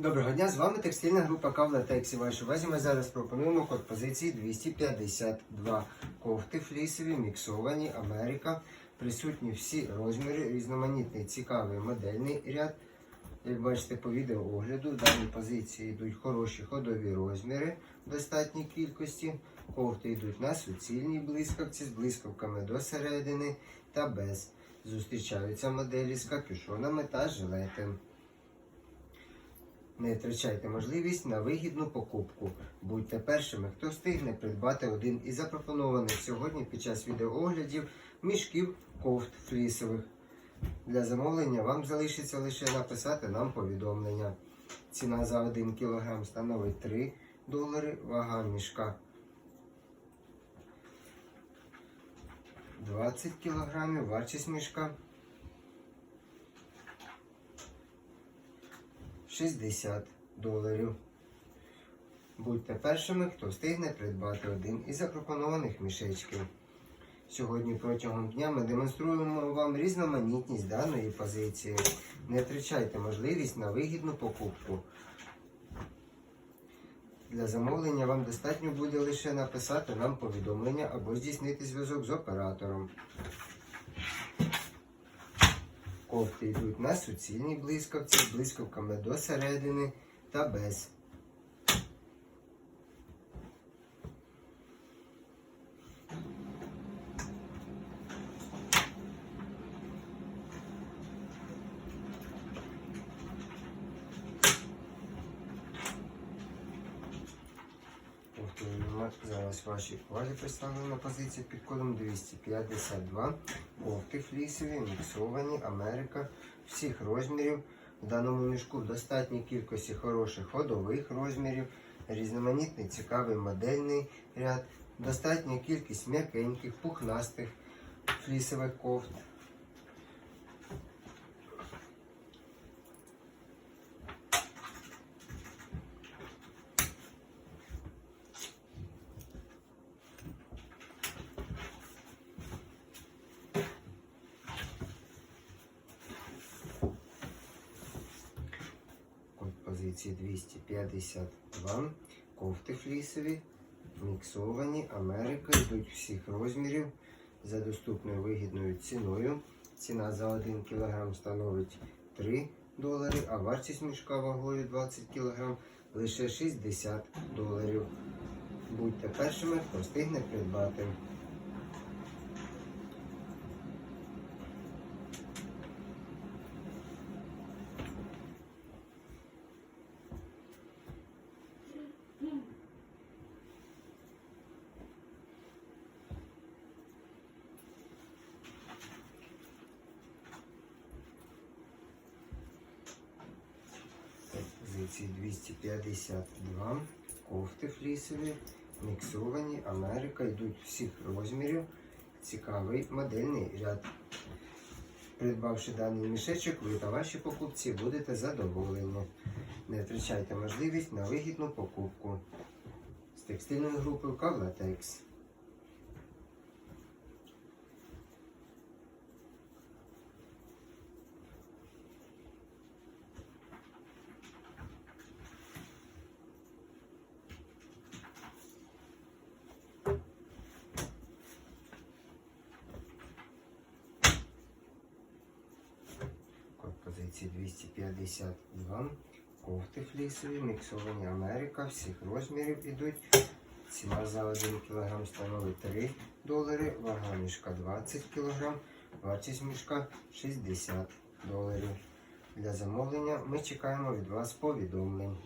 Доброго дня, з вами текстильна група Кавлатекс. І вашій увазі ми зараз пропонуємо код позиції 252. Кофти флісові, міксовані, Америка. Присутні всі розміри, різноманітний, цікавий модельний ряд. Як бачите по відеоогляду, в даній позиції йдуть хороші ходові розміри в достатній кількості. Кофти йдуть на суцільній блискавці з блискавками до середини та без. Зустрічаються моделі з капюшонами та жилетом. Не втрачайте можливість на вигідну покупку. Будьте першими, хто встигне придбати один із запропонованих сьогодні під час відеооглядів мішків кофт флісових. Для замовлення вам залишиться лише написати нам повідомлення. Ціна за 1 кг становить 3 долари, вага мішка 20 кг, вартість мішка 60 доларів. Будьте першими, хто встигне придбати один із запропонованих мішечків. Сьогодні протягом дня ми демонструємо вам різноманітність даної позиції. Не втрачайте можливість на вигідну покупку. Для замовлення вам достатньо буде лише написати нам повідомлення або здійснити зв'язок з оператором. Кофти йдуть на суцільній блискавці блискавками до середини та без. Повторюємо, зараз вашій увазі представлена позиція під кодом 252. Кофти флісові, міксовані, Америка всіх розмірів. В даному мішку в достатній кількості хороших ходових розмірів, різноманітний цікавий модельний ряд, достатня кількість м'якеньких, пухнастих флісових кофт. Код позиції 252. Кофти флісові, міксовані, Америка, йдуть всіх розмірів за доступною вигідною ціною. Ціна за 1 кг становить 3 долари, а вартість мішка вагою 20 кг лише 60 доларів. Будьте першими, хто встигне придбати. Позиції 252. Кофти флісові, міксовані, Америка, йдуть всіх розмірів. Цікавий модельний ряд. Придбавши даний мішечок, ви та ваші покупці будете задоволені. Не втрачайте можливість на вигідну покупку. З текстильною групою Кавлатекс. Код позиції 252. Кофти флісові, міксовані Америка, всіх розмірів ідуть. Ціна за 1 кг становить 3 долари, вага мішка 20 кг, вартість мішка 60 доларів. Для замовлення ми чекаємо від вас повідомлень.